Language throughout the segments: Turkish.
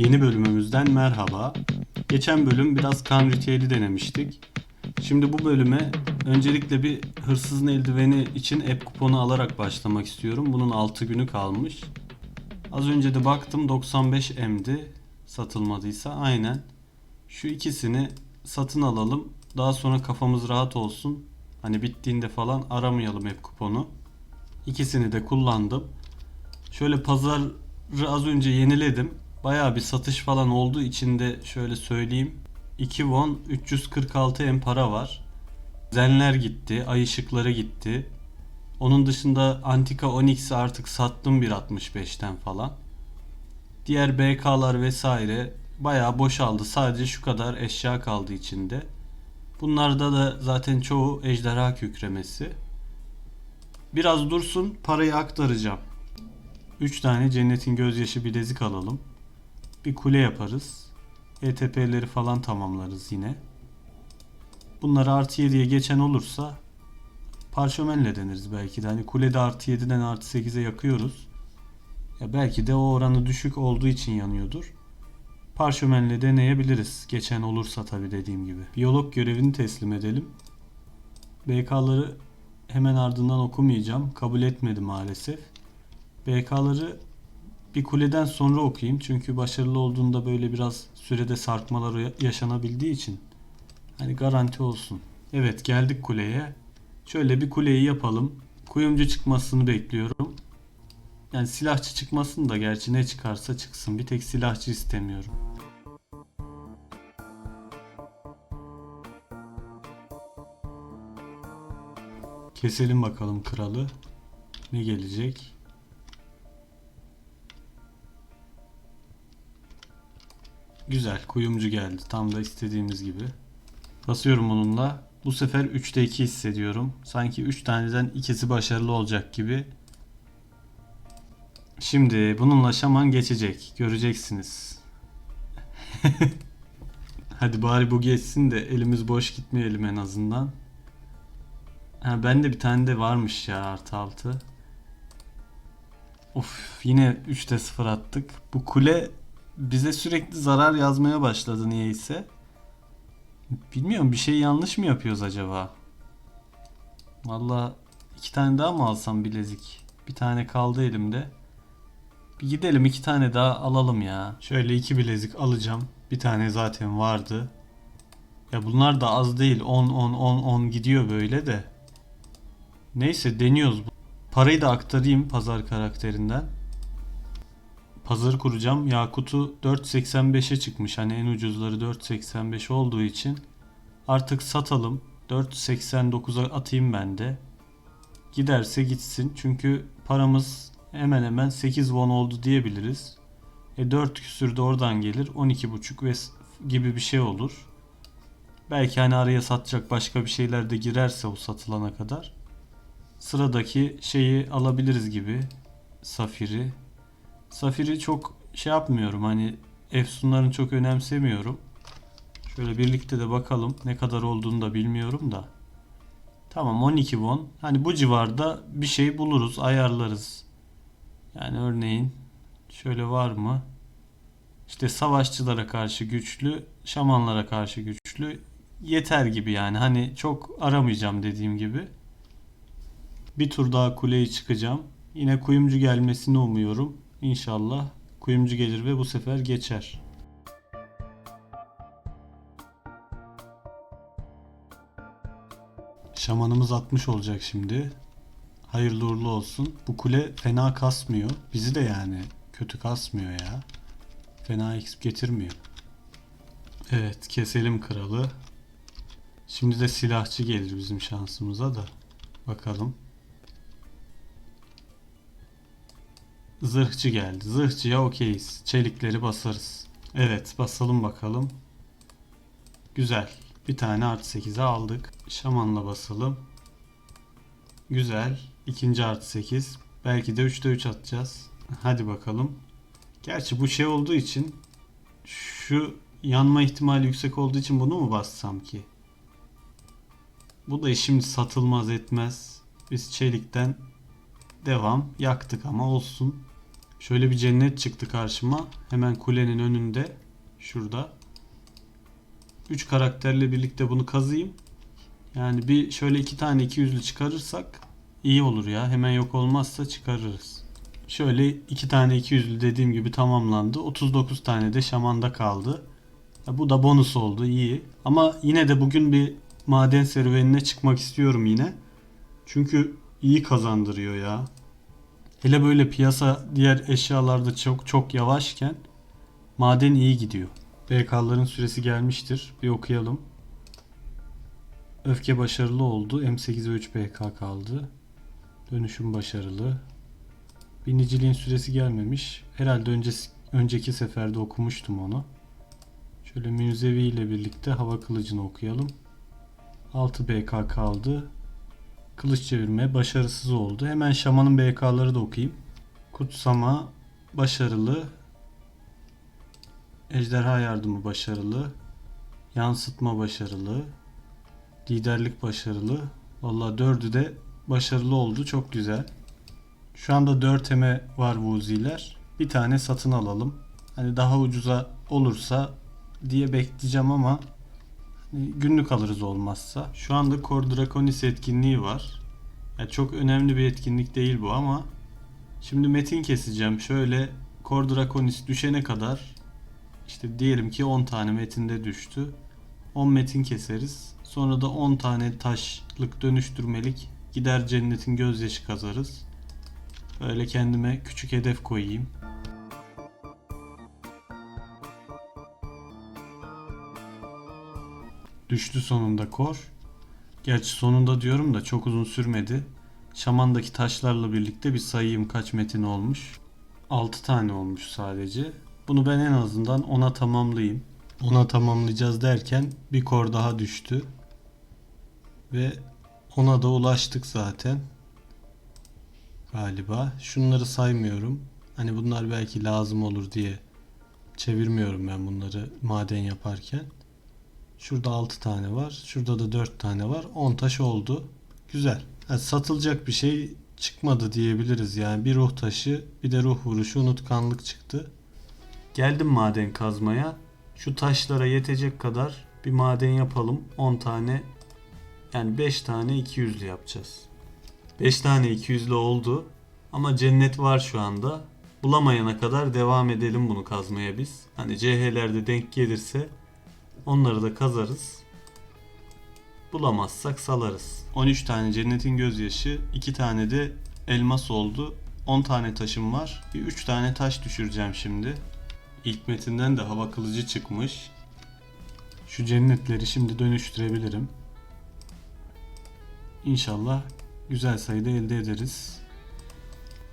Yeni bölümümüzden merhaba. Geçen bölüm biraz kan ritüeli denemiştik. Şimdi bu bölüme öncelikle bir hırsızın eldiveni için app kuponu alarak başlamak istiyorum. Bunun 6 günü kalmış. Az önce de baktım 95M'di satılmadıysa aynen. Şu ikisini satın alalım. Daha sonra kafamız rahat olsun. Hani bittiğinde falan aramayalım app kuponu. İkisini de kullandım. Şöyle pazarı az önce yeniledim. Bayağı bir satış falan olduğu için de şöyle söyleyeyim. 2 won 346 M para var. Zenler gitti, ay ışıkları gitti. Onun dışında Antika Onyx'i artık sattım 1.65'ten falan. Diğer BK'lar vesaire bayağı boşaldı. Sadece şu kadar eşya kaldı içinde. Bunlarda da zaten çoğu ejderha kükremesi. Biraz dursun parayı aktaracağım. 3 tane cennetin gözyaşı bilezik alalım. Bir kule yaparız. ETP'leri falan tamamlarız yine. Bunları artı 7'ye geçen olursa parşömenle deniriz belki de. Hani kulede artı 7'den artı 8'e yakıyoruz. Ya belki de o oranı düşük olduğu için yanıyordur. Parşömenle deneyebiliriz. Geçen olursa tabi dediğim gibi. Biyolog görevini teslim edelim. BK'ları hemen ardından okumayacağım. Kabul etmedi maalesef. BK'ları bir kuleden sonra okuyayım. Çünkü başarılı olduğunda böyle biraz sürede sarkmalar yaşanabildiği için hani garanti olsun. Evet geldik kuleye. Şöyle bir kuleyi yapalım. Kuyumcu çıkmasını bekliyorum. Yani silahçı çıkmasın da gerçi ne çıkarsa çıksın. Bir tek silahçı istemiyorum. Keselim bakalım kralı. Ne gelecek? Güzel. Kuyumcu geldi. Tam da istediğimiz gibi. Basıyorum bununla. Bu sefer 3'te 2 hissediyorum. Sanki 3 taneden ikisi başarılı olacak gibi. Şimdi bununla şaman geçecek. Göreceksiniz. Hadi bari bu geçsin de elimiz boş gitmeyelim en azından. Ha, bende bir tane de varmış ya artı 6. Of yine 3'te 0 attık. Bu kule bize sürekli zarar yazmaya başladı niyeyse. Bilmiyorum bir şey yanlış mı yapıyoruz acaba? Valla iki tane daha mı alsam bilezik? Bir tane kaldı elimde. Bir gidelim iki tane daha alalım ya. Şöyle iki bilezik alacağım. Bir tane zaten vardı. Ya bunlar da az değil. 10 10 10 10 gidiyor böyle de. Neyse deniyoruz. Parayı da aktarayım pazar karakterinden. Pazarı kuracağım. Yakut'u 4.85'e çıkmış. Hani en ucuzları 4.85 olduğu için artık satalım. 4.89'a atayım ben de. Giderse gitsin. Çünkü paramız hemen hemen 8 won oldu diyebiliriz. E 4 küsür de oradan gelir. 12.5 ve gibi bir şey olur. Belki hani araya satacak başka bir şeyler de girerse o satılana kadar. Sıradaki şeyi alabiliriz gibi. Safiri. Safiri çok şey yapmıyorum hani efsunların çok önemsemiyorum. Şöyle birlikte de bakalım ne kadar olduğunu da bilmiyorum da. Tamam 12 won. Hani bu civarda bir şey buluruz ayarlarız. Yani örneğin şöyle var mı? İşte savaşçılara karşı güçlü, şamanlara karşı güçlü yeter gibi yani. Hani çok aramayacağım dediğim gibi. Bir tur daha kuleyi çıkacağım. Yine kuyumcu gelmesini umuyorum. İnşallah kuyumcu gelir ve bu sefer geçer. Şamanımız 60 olacak şimdi. Hayırlı uğurlu olsun. Bu kule fena kasmıyor. Bizi de yani kötü kasmıyor ya. Fena XP getirmiyor. Evet keselim kralı. Şimdi de silahçı gelir bizim şansımıza da. Bakalım. Zırhçı geldi. Zırhçıya okeyiz. Çelikleri basarız. Evet basalım bakalım. Güzel. Bir tane artı 8'e aldık. Şamanla basalım. Güzel. İkinci artı 8. Belki de 3'te 3 atacağız. Hadi bakalım. Gerçi bu şey olduğu için şu yanma ihtimali yüksek olduğu için bunu mu bassam ki? Bu da şimdi satılmaz etmez. Biz çelikten devam. Yaktık ama olsun. Şöyle bir cennet çıktı karşıma. Hemen kulenin önünde. Şurada. 3 karakterle birlikte bunu kazıyım. Yani bir şöyle iki tane 200'lü çıkarırsak iyi olur ya. Hemen yok olmazsa çıkarırız. Şöyle iki tane 200'lü dediğim gibi tamamlandı. 39 tane de şamanda kaldı. Ya bu da bonus oldu iyi. Ama yine de bugün bir maden serüvenine çıkmak istiyorum yine. Çünkü iyi kazandırıyor ya. Hele böyle piyasa diğer eşyalarda çok çok yavaşken maden iyi gidiyor. BK'ların süresi gelmiştir. Bir okuyalım. Öfke başarılı oldu. M8'e 3 BK kaldı. Dönüşüm başarılı. Biniciliğin süresi gelmemiş. Herhalde öncesi, önceki seferde okumuştum onu. Şöyle Münzevi ile birlikte hava kılıcını okuyalım. 6 BK kaldı. Kılıç çevirme başarısız oldu. Hemen şamanın BK'ları da okuyayım. Kutsama başarılı. Ejderha yardımı başarılı. Yansıtma başarılı. Liderlik başarılı. Vallahi dördü de başarılı oldu. Çok güzel. Şu anda 4 eme var vuziler. Bir tane satın alalım. Hani daha ucuza olursa diye bekleyeceğim ama günlük alırız olmazsa. Şu anda Core Draconis etkinliği var. Ya çok önemli bir etkinlik değil bu ama şimdi metin keseceğim. Şöyle Core Draconis düşene kadar işte diyelim ki 10 tane metinde düştü. 10 metin keseriz. Sonra da 10 tane taşlık dönüştürmelik gider cennetin gözyaşı kazarız. Böyle kendime küçük hedef koyayım. Düştü sonunda kor. Gerçi sonunda diyorum da çok uzun sürmedi. Şaman'daki taşlarla birlikte bir sayayım kaç metin olmuş. 6 tane olmuş sadece. Bunu ben en azından 10'a tamamlayayım. 10'a tamamlayacağız derken bir kor daha düştü. Ve ona da ulaştık zaten. Galiba. Şunları saymıyorum. Hani bunlar belki lazım olur diye çevirmiyorum ben bunları maden yaparken. Şurada 6 tane var. Şurada da 4 tane var. 10 taş oldu. Güzel. Ha, satılacak bir şey çıkmadı diyebiliriz. Yani bir ruh taşı bir de ruh vuruşu unutkanlık çıktı. Geldim maden kazmaya. Şu taşlara yetecek kadar bir maden yapalım. 10 tane yani 5 tane 200'lü yapacağız. 5 tane 200'lü oldu. Ama cennet var şu anda. Bulamayana kadar devam edelim bunu kazmaya biz. Hani CH'lerde denk gelirse onları da kazarız. Bulamazsak salarız. 13 tane cennetin gözyaşı, 2 tane de elmas oldu. 10 tane taşım var. Bir 3 tane taş düşüreceğim şimdi. İlk metinden de hava kılıcı çıkmış. Şu cennetleri şimdi dönüştürebilirim. İnşallah güzel sayıda elde ederiz.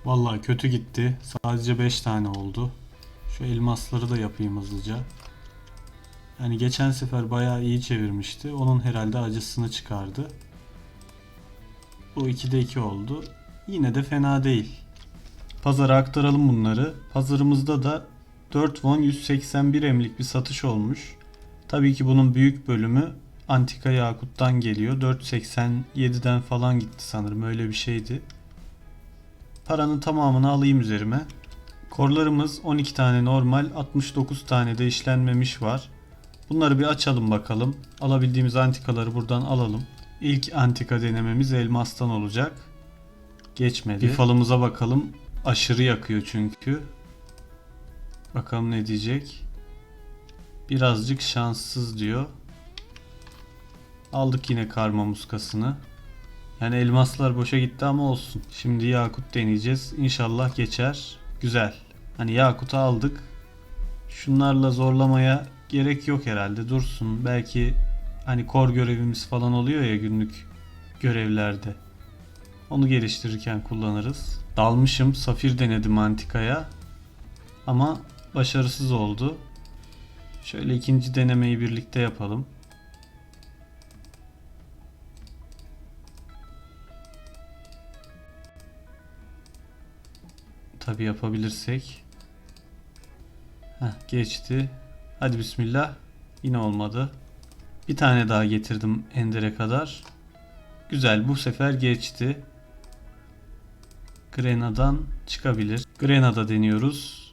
Vallahi kötü gitti. Sadece 5 tane oldu. Şu elmasları da yapayım hızlıca. Yani geçen sefer bayağı iyi çevirmişti. Onun herhalde acısını çıkardı. Bu 2'de 2 oldu. Yine de fena değil. Pazara aktaralım bunları. Pazarımızda da 4 won 181 emlik bir satış olmuş. Tabii ki bunun büyük bölümü Antika Yakut'tan geliyor. 4.87'den falan gitti sanırım öyle bir şeydi. Paranın tamamını alayım üzerime. Korlarımız 12 tane normal, 69 tane de işlenmemiş var. Bunları bir açalım bakalım. Alabildiğimiz antikaları buradan alalım. İlk antika denememiz elmastan olacak. Geçmedi. Bir falımıza bakalım. Aşırı yakıyor çünkü. Bakalım ne diyecek. Birazcık şanssız diyor. Aldık yine karma muskasını. Yani elmaslar boşa gitti ama olsun. Şimdi yakut deneyeceğiz. İnşallah geçer. Güzel. Hani yakutu aldık. Şunlarla zorlamaya gerek yok herhalde. Dursun. Belki hani kor görevimiz falan oluyor ya günlük görevlerde. Onu geliştirirken kullanırız. Dalmışım. Safir denedim antikaya. Ama başarısız oldu. Şöyle ikinci denemeyi birlikte yapalım. Tabi yapabilirsek. Heh, geçti. Hadi bismillah. Yine olmadı. Bir tane daha getirdim Ender'e kadar. Güzel bu sefer geçti. Grena'dan çıkabilir. Grenada deniyoruz.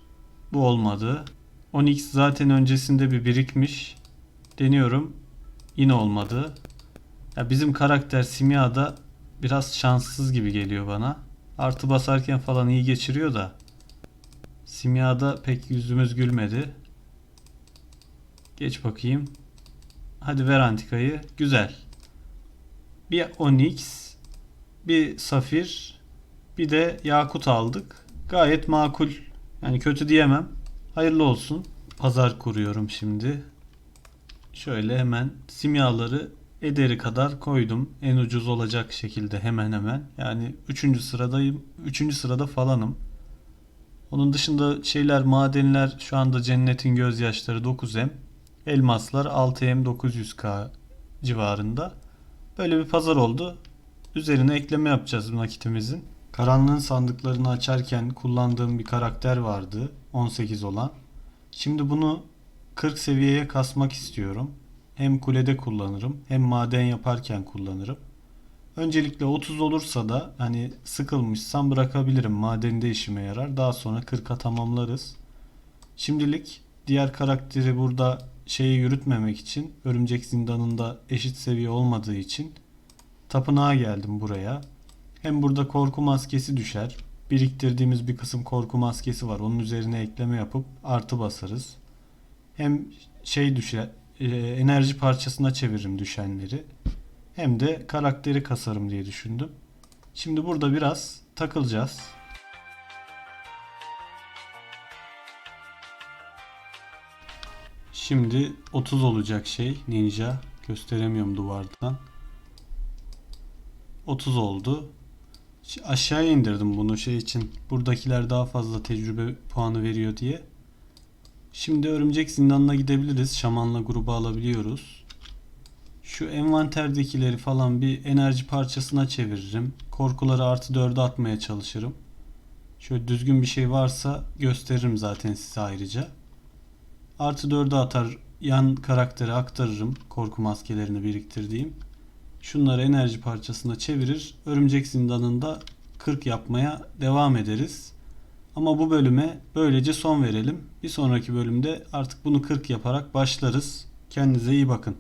Bu olmadı. Onyx zaten öncesinde bir birikmiş. Deniyorum. Yine olmadı. Ya bizim karakter Simya'da biraz şanssız gibi geliyor bana. Artı basarken falan iyi geçiriyor da. Simya'da pek yüzümüz gülmedi. Geç bakayım. Hadi ver antikayı. Güzel. Bir Onyx, bir Safir, bir de Yakut aldık. Gayet makul. Yani kötü diyemem. Hayırlı olsun. Pazar kuruyorum şimdi. Şöyle hemen simyaları ederi kadar koydum. En ucuz olacak şekilde hemen hemen. Yani 3. sıradayım. 3. sırada falanım. Onun dışında şeyler madenler şu anda cennetin gözyaşları 9M. Elmaslar 6M 900K civarında. Böyle bir pazar oldu. Üzerine ekleme yapacağız nakitimizin. Karanlığın sandıklarını açarken kullandığım bir karakter vardı. 18 olan. Şimdi bunu 40 seviyeye kasmak istiyorum. Hem kulede kullanırım hem maden yaparken kullanırım. Öncelikle 30 olursa da hani sıkılmışsam bırakabilirim. Madende işime yarar. Daha sonra 40'a tamamlarız. Şimdilik diğer karakteri burada şeyi yürütmemek için örümcek zindanında eşit seviye olmadığı için tapınağa geldim buraya. Hem burada korku maskesi düşer. Biriktirdiğimiz bir kısım korku maskesi var. Onun üzerine ekleme yapıp artı basarız. Hem şey düşer, e, enerji parçasına çeviririm düşenleri. Hem de karakteri kasarım diye düşündüm. Şimdi burada biraz takılacağız. Şimdi 30 olacak şey ninja. Gösteremiyorum duvardan. 30 oldu. Aşağıya indirdim bunu şey için. Buradakiler daha fazla tecrübe puanı veriyor diye. Şimdi örümcek zindanına gidebiliriz. Şamanla grubu alabiliyoruz. Şu envanterdekileri falan bir enerji parçasına çeviririm. Korkuları artı 4'e atmaya çalışırım. Şöyle düzgün bir şey varsa gösteririm zaten size ayrıca. Artı 4'e atar yan karaktere aktarırım korku maskelerini biriktirdiğim. Şunları enerji parçasına çevirir. Örümcek zindanında 40 yapmaya devam ederiz. Ama bu bölüme böylece son verelim. Bir sonraki bölümde artık bunu 40 yaparak başlarız. Kendinize iyi bakın.